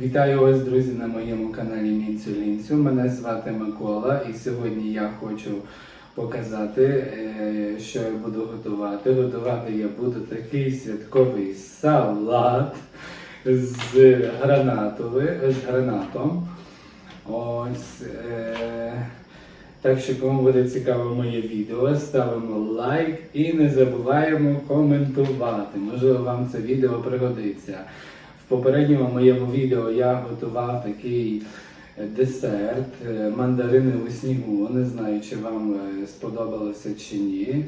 Вітаю вас, друзі, на моєму каналі Мінцю Лінцю. Мене звати Микола, і сьогодні я хочу показати, е, що я буду готувати. Готувати я буду такий святковий салат з гранатовим, з гранатом. Ось. Е, так що, кому буде цікаво моє відео, ставимо лайк і не забуваємо коментувати. Можливо, вам це відео пригодиться. Попередньому моєму відео я готував такий е, десерт е, мандарини у снігу. Не знаю, чи вам е, сподобалося чи ні.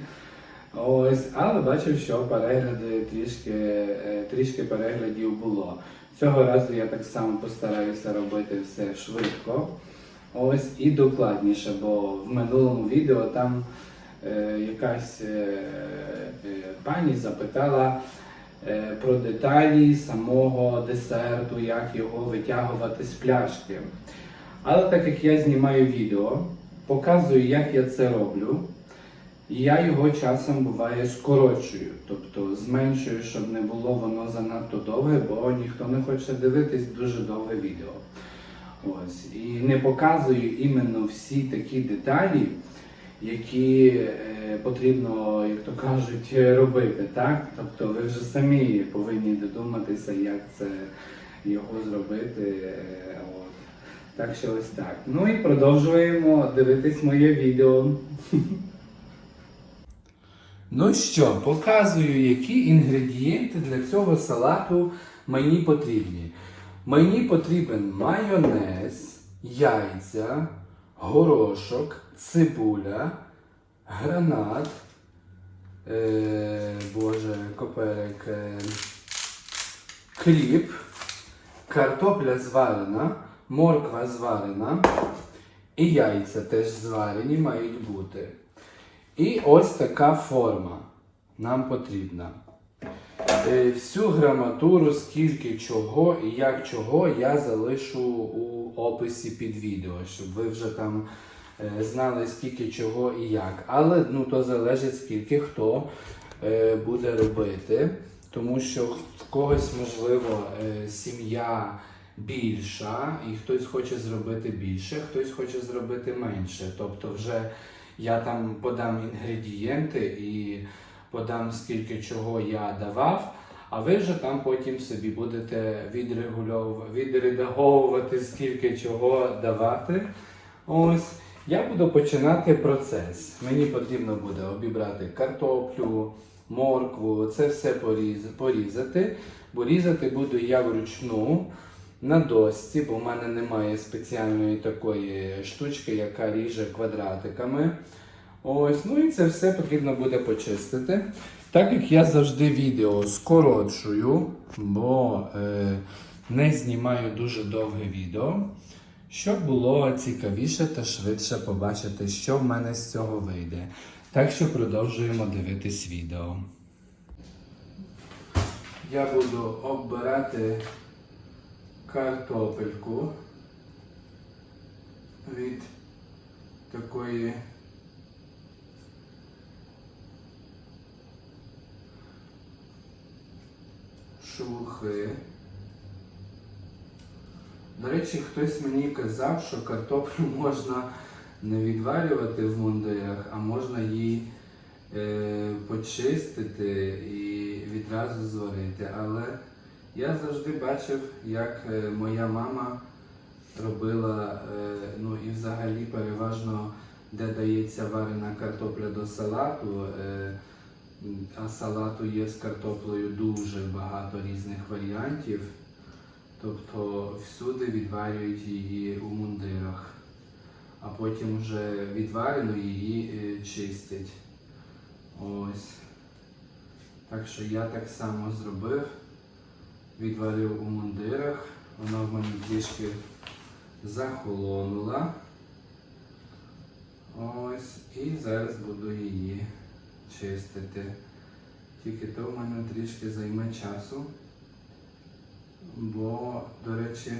Ось, але бачив, що перегляди трішки, трішки переглядів було. Цього разу я так само постараюся робити все швидко. Ось і докладніше, бо в минулому відео там е, якась е, пані запитала про деталі самого десерту, як його витягувати з пляшки. Але так як я знімаю відео, показую, як я це роблю, я його часом буває скорочую, тобто зменшую, щоб не було воно занадто довге, бо ніхто не хоче дивитись дуже довге відео. Ось. І не показую іменно всі такі деталі, які е, потрібно, як то кажуть, робити. Так? Тобто ви вже самі повинні додуматися, як це його зробити. е, От. Так що ось так. Ну і продовжуємо дивитись моє відео. Ну що, показую, які інгредієнти для цього салату мені потрібні. Мені потрібен майонез, яйця, горошок, цибуля, гранат, е, боже, коперек, е, кріп, картопля зварена, морква зварена і яйця теж зварені мають бути. І ось така форма нам потрібна. Е, Всю граматуру, скільки чого і як чого, я залишу у описі під відео, щоб ви вже там знали, скільки чого і як. Але ну, то залежить, скільки хто е, буде робити. Тому що в когось, можливо, е, сім'я більша, і хтось хоче зробити більше, хтось хоче зробити менше. Тобто, вже я там подам інгредієнти і подам скільки чого я давав, а ви вже там потім собі будете відрегульовувати, відредаговувати, скільки чого давати. Ось. Я буду починати процес. Мені потрібно буде обібрати картоплю, моркву, це все порізати. Бо різати буду я вручну на досці, бо в мене немає спеціальної такої штучки, яка ріже квадратиками. Ось, ну і це все потрібно буде почистити. Так як я завжди відео скорочую, бо е, не знімаю дуже довге відео, щоб було цікавіше та швидше побачити, що в мене з цього вийде. Так що продовжуємо дивитись відео. Я буду оббирати картопельку від такої шелухи. До речі, хтось мені казав, що картоплю можна не відварювати в мундирах, а можна її е, почистити і відразу зварити. Але я завжди бачив, як е, моя мама робила, е, ну і взагалі переважно, де дається варена картопля до салату. Е, а салату є з картоплею дуже багато різних варіантів. Тобто всюди відварюють її у мундирах, а потім вже відварену її е, чистять. Ось. Так що я так само зробив. Відварив у мундирах. Вона в мене трішки захолонула. Ось. І зараз буду її чистити. Тільки то в мене трішки займе часу. Бо, до речі,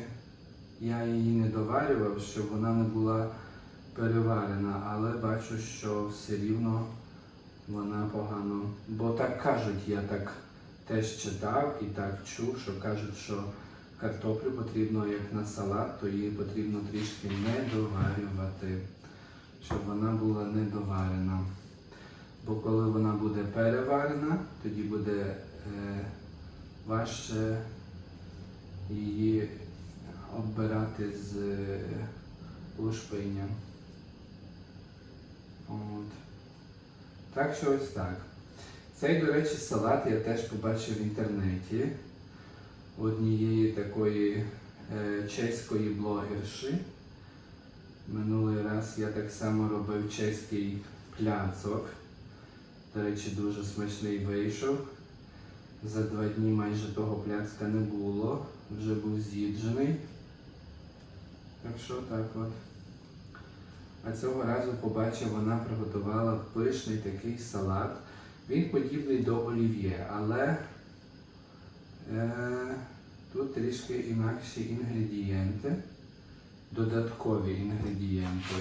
я її не доварював, щоб вона не була переварена, але бачу, що все рівно вона погано. Бо так кажуть, я так теж читав і так чув, що кажуть, що Картоплю потрібно, як на салат, то її потрібно трішки не доварювати, щоб вона була недоварена. Бо коли вона буде переварена, тоді буде е, важче її оббирати з е, лушпиння. От. Так що ось так. Цей, до речі, салат я теж побачив в інтернеті однієї такої е, чеської блогерші. Минулий раз я так само робив чеський пляцок. До речі, дуже смачний вийшов. За два дні майже того пляцка не було, вже був з'їджений. Так що так от. А цього разу побачив, вона приготувала пишний такий салат. Він подібний до олів'є, але е, тут трішки інакші інгредієнти, додаткові інгредієнти.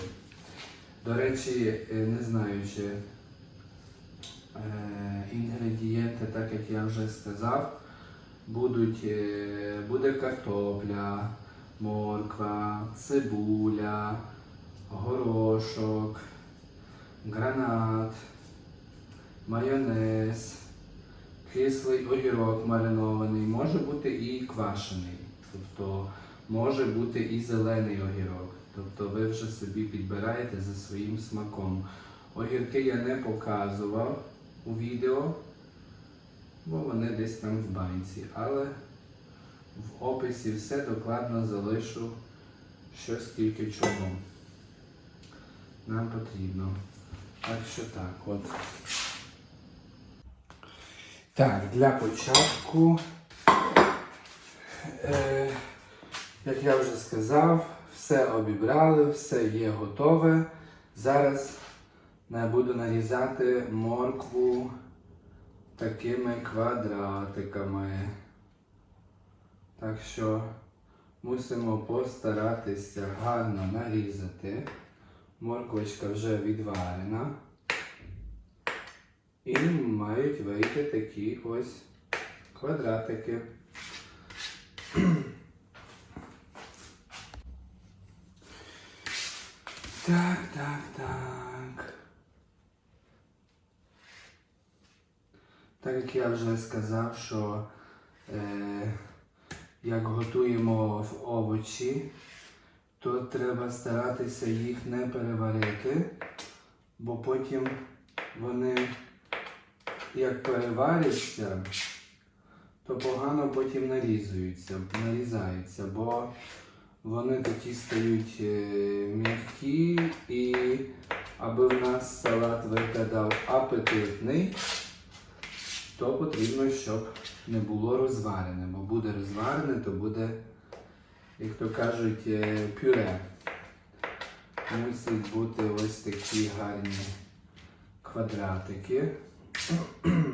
До речі, е, не знаю, чи інгредієнти, так як я вже сказав, будуть, е, буде картопля, морква, цибуля, горошок, гранат, майонез, кислий огірок маринований, може бути і квашений. Тобто може бути і зелений огірок. Тобто ви вже собі підбираєте за своїм смаком. Огірки я не показував у відео, бо вони десь там в банці. Але в описі все докладно залишу, що скільки чого нам потрібно. Так що так, от. Так, для початку, е, як я вже сказав, все обібрали, все є готове. Зараз буду нарізати моркву такими квадратиками. Так що мусимо постаратися гарно нарізати. Морквочка вже відварена. І мають вийти такі ось квадратики. Так, так, так. Так як я вже сказав, що е, як готуємо в овочі, то треба старатися їх не переварити, бо потім вони як переваряться, то погано потім нарізуються, нарізаються, бо вони такі стають е, м'які і аби в нас салат виглядав апетитний, то потрібно, щоб не було розварене, бо буде розварене, то буде, як то кажуть, е, пюре. Мусять бути ось такі гарні квадратики.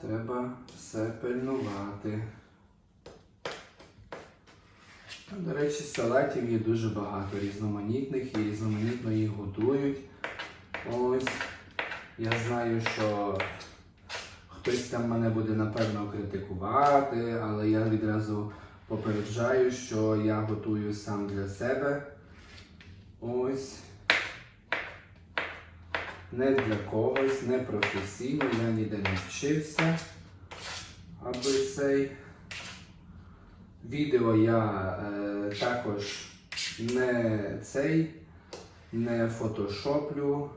Треба все пильнувати. До речі, салатів є дуже багато різноманітних і різноманітно їх готують. Ось я знаю, що хтось там мене буде напевно критикувати, але я відразу попереджаю, що я готую сам для себе. Ось. Не для когось, не професійно, я ніде не вчився, аби цей. Відео я е, також не цей, не фотошоплю,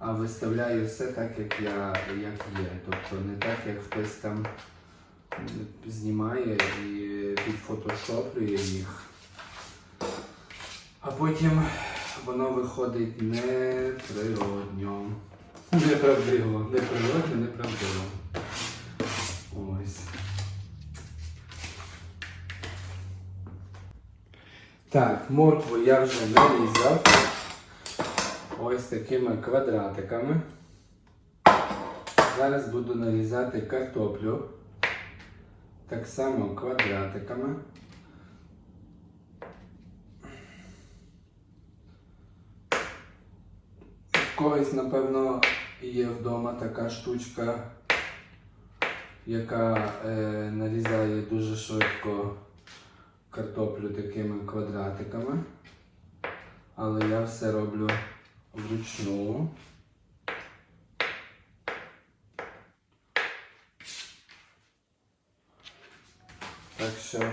а виставляю все так, як я як є. Тобто не так, як хтось там знімає і підфотошоплює їх. А потім воно виходить неприродньо. Неправдиво, неприродно, неправдиво. Ось. Так, моркву я вже нарізав ось такими квадратиками. Зараз буду нарізати картоплю так само квадратиками. В когось, напевно, є вдома така штучка, яка е, нарізає дуже швидко картоплю такими квадратиками. Але я все роблю вручну. Так що,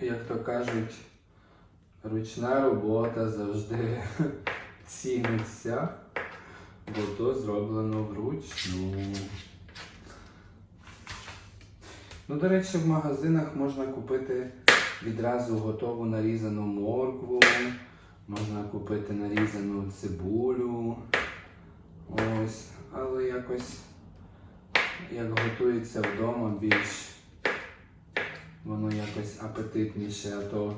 як то кажуть, ручна робота завжди ціниться, бо то зроблено вручну. Ну, до речі, в магазинах можна купити відразу готову нарізану моркву, можна купити нарізану цибулю. Ось, але якось як готується вдома більш воно якось апетитніше, а то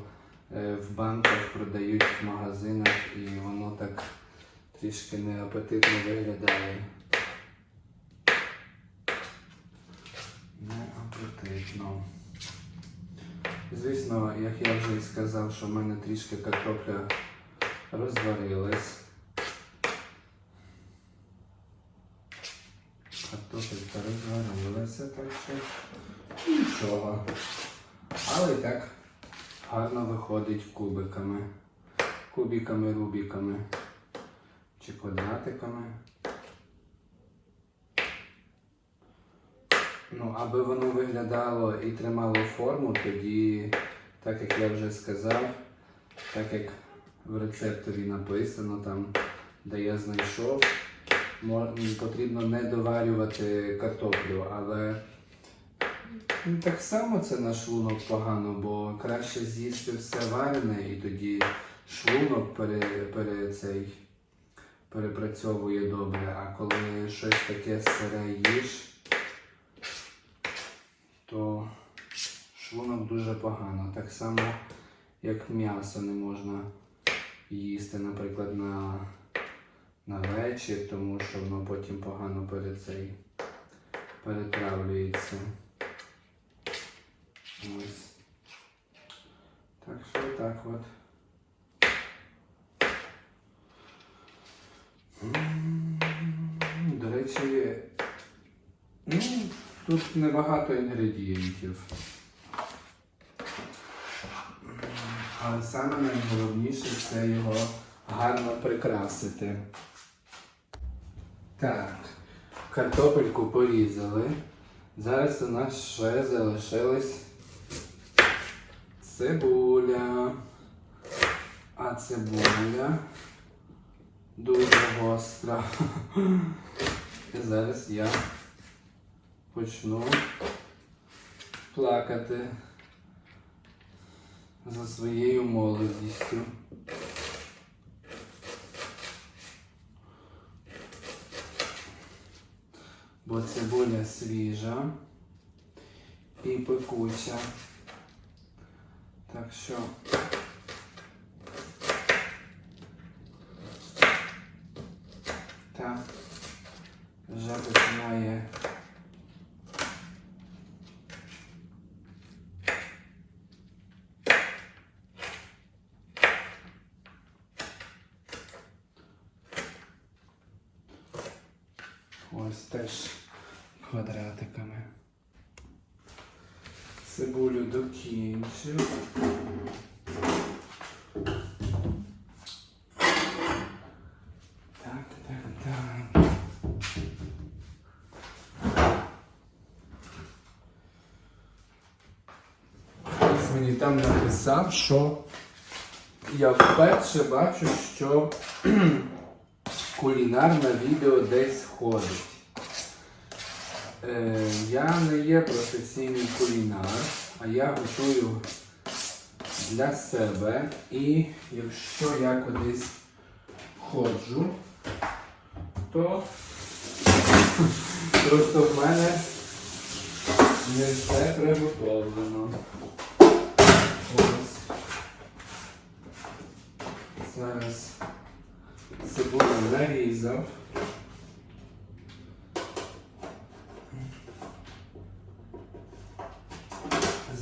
е, в банках продають в магазинах і воно так трішки неапетитно виглядає. Неапетитно. Звісно, як я вже і сказав, що в мене трішки картопля розварилась. Картопелька розварилася, так що нічого. Але так гарно виходить кубиками. Кубиками, рубіками чи квадратиками. Ну, аби воно виглядало і тримало форму, тоді, так як я вже сказав, так як в рецептові написано там, де я знайшов, потрібно не доварювати картоплю, але Так само це на шлунок погано, бо краще з'їсти все варене і тоді шлунок пере, пере, цей, перепрацьовує добре, а коли щось таке сире їш, то шлунок дуже погано. Так само, як м'ясо не можна їсти, наприклад, на, на вечір, тому що воно потім погано перед цей, перетравлюється. Ось. Так що так от. До речі, ну, тут небагато інгредієнтів. Але саме найголовніше це його гарно прикрасити. Так, картопельку порізали. Зараз у нас ще залишилось цибуля. А цибуля дуже гостра. І зараз я почну плакати за своєю молодістю. Бо цибуля свіжа і пекуча. Так що так вже починає ось теж квадратиками. Цибулю докінчив. Так, так, так. Хтось мені там написав, що я вперше бачу, що кулінарне відео десь ходить. Е, я не є професійний кулінар, а я готую для себе. І якщо я кудись ходжу, то просто в мене не все приготовлено. Ось. Зараз цибулю нарізав.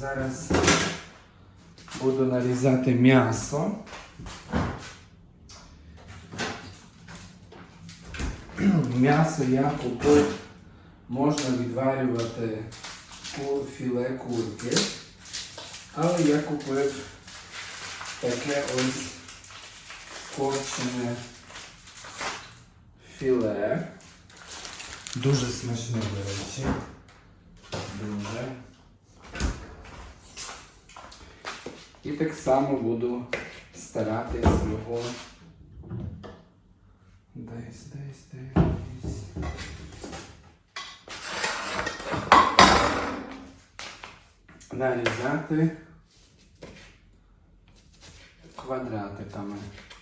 Зараз буду нарізати м'ясо. М'ясо я купив можна відварювати філе курки. Але я купив таке ось копчене філе. Дуже смачне, до речі. Дуже. І так само буду старатись його десь, десь, десь. Нарізати квадратиками.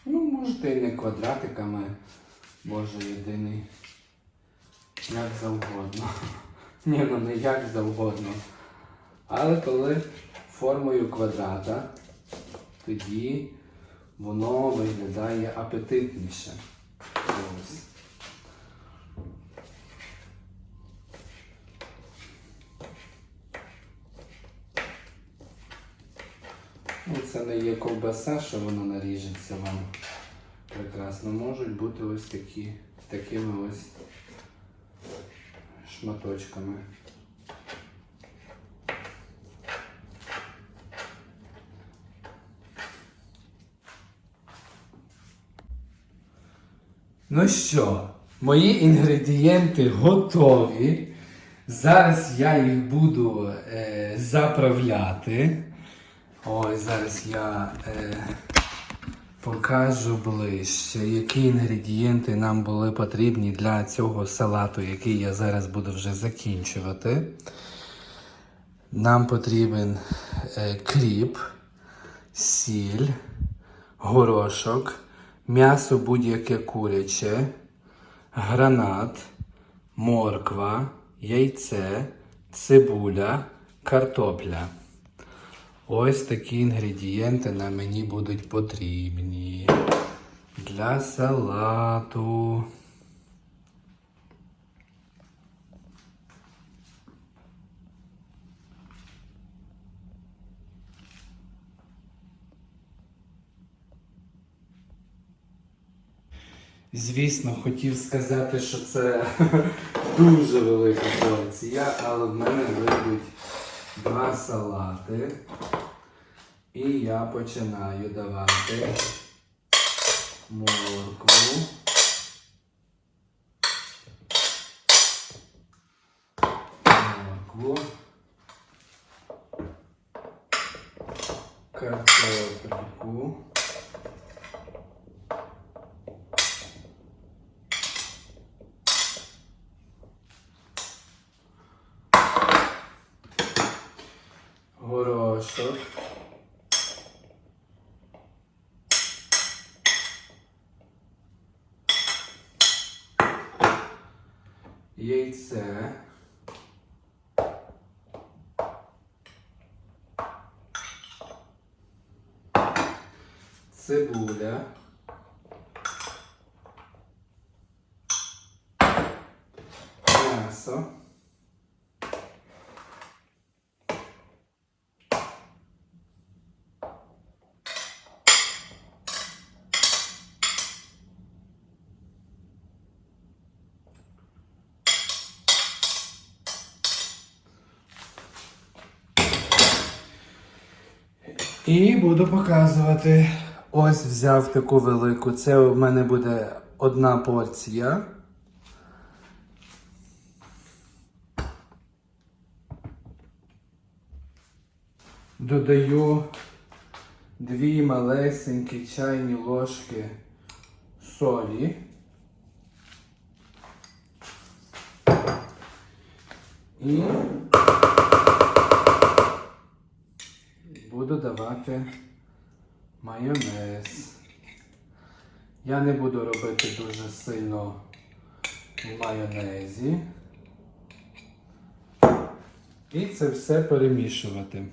Ну, можете і не квадратиками, Боже єдиний. Як завгодно. Ні, ну не як завгодно. Але коли формою квадрата, тоді воно виглядає апетитніше. Ось. Ну, це не є ковбаса, що воно наріжеться вам прекрасно. Можуть бути ось такі, такими ось шматочками. Ну що, мої інгредієнти готові. Зараз я їх буду е, заправляти. Ось зараз я е, покажу ближче, які інгредієнти нам були потрібні для цього салату, який я зараз буду вже закінчувати. Нам потрібен е, кріп, сіль, горошок, м'ясо будь-яке куряче, гранат, морква, яйце, цибуля, картопля. Ось такі інгредієнти на мені будуть потрібні для салату. Звісно, хотів сказати, що це дуже велика порція, але в мене вийдуть два салати. І я починаю давати моркву. Моркву. Картопельку. Горошок. Яйце. Цибуля. І буду показувати. Ось взяв таку велику. Це у мене буде одна порція. Додаю дві малесенькі чайні ложки солі. І буду давати майонез. Я не буду робити дуже сильно в майонезі. І це все перемішувати.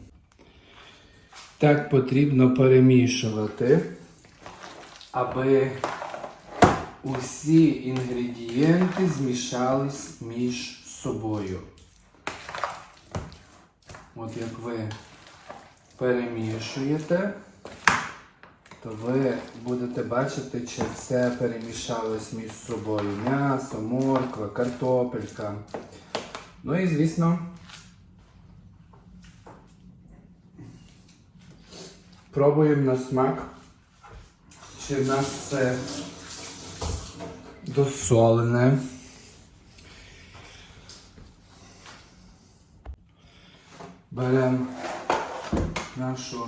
Так потрібно перемішувати, аби усі інгредієнти змішались між собою. От як ви перемішуєте, то ви будете бачити, чи все перемішалось між собою. М'ясо, морква, картопелька. Ну і звісно. Пробуємо на смак. Чи в нас це досолене. Беремо нашу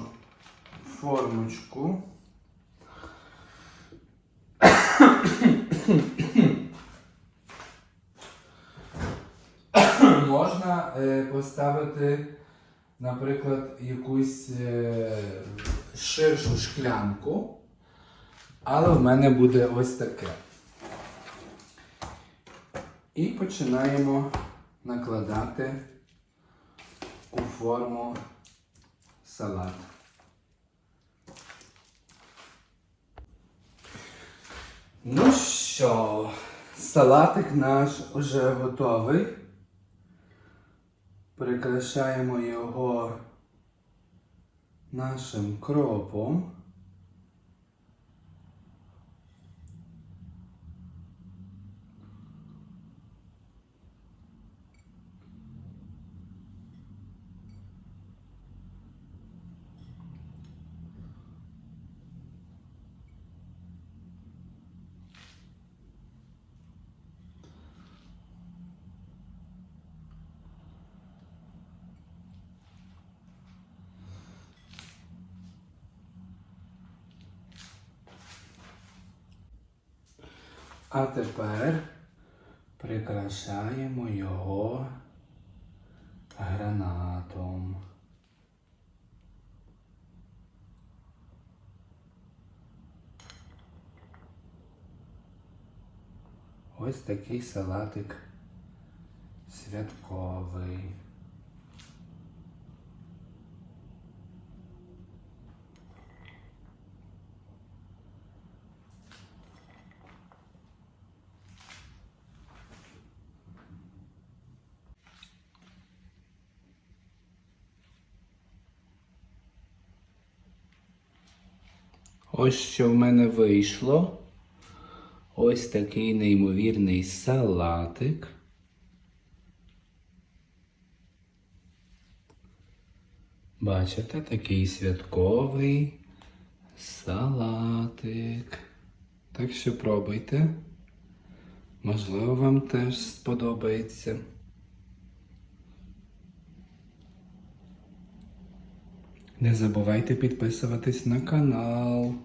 формочку. Можна е, поставити, наприклад, якусь е, ширшу шклянку, але в мене буде ось таке. І починаємо накладати у форму салат. Ну що, салатик наш вже готовий. Прикрашаємо його нашим кропом. А тепер прикрашаємо його гранатом. Ось такий салатик святковий. Ось що в мене вийшло. Ось такий неймовірний салатик. Бачите, такий святковий салатик. Так що пробуйте. Можливо, вам теж сподобається. Не забувайте підписуватись на канал.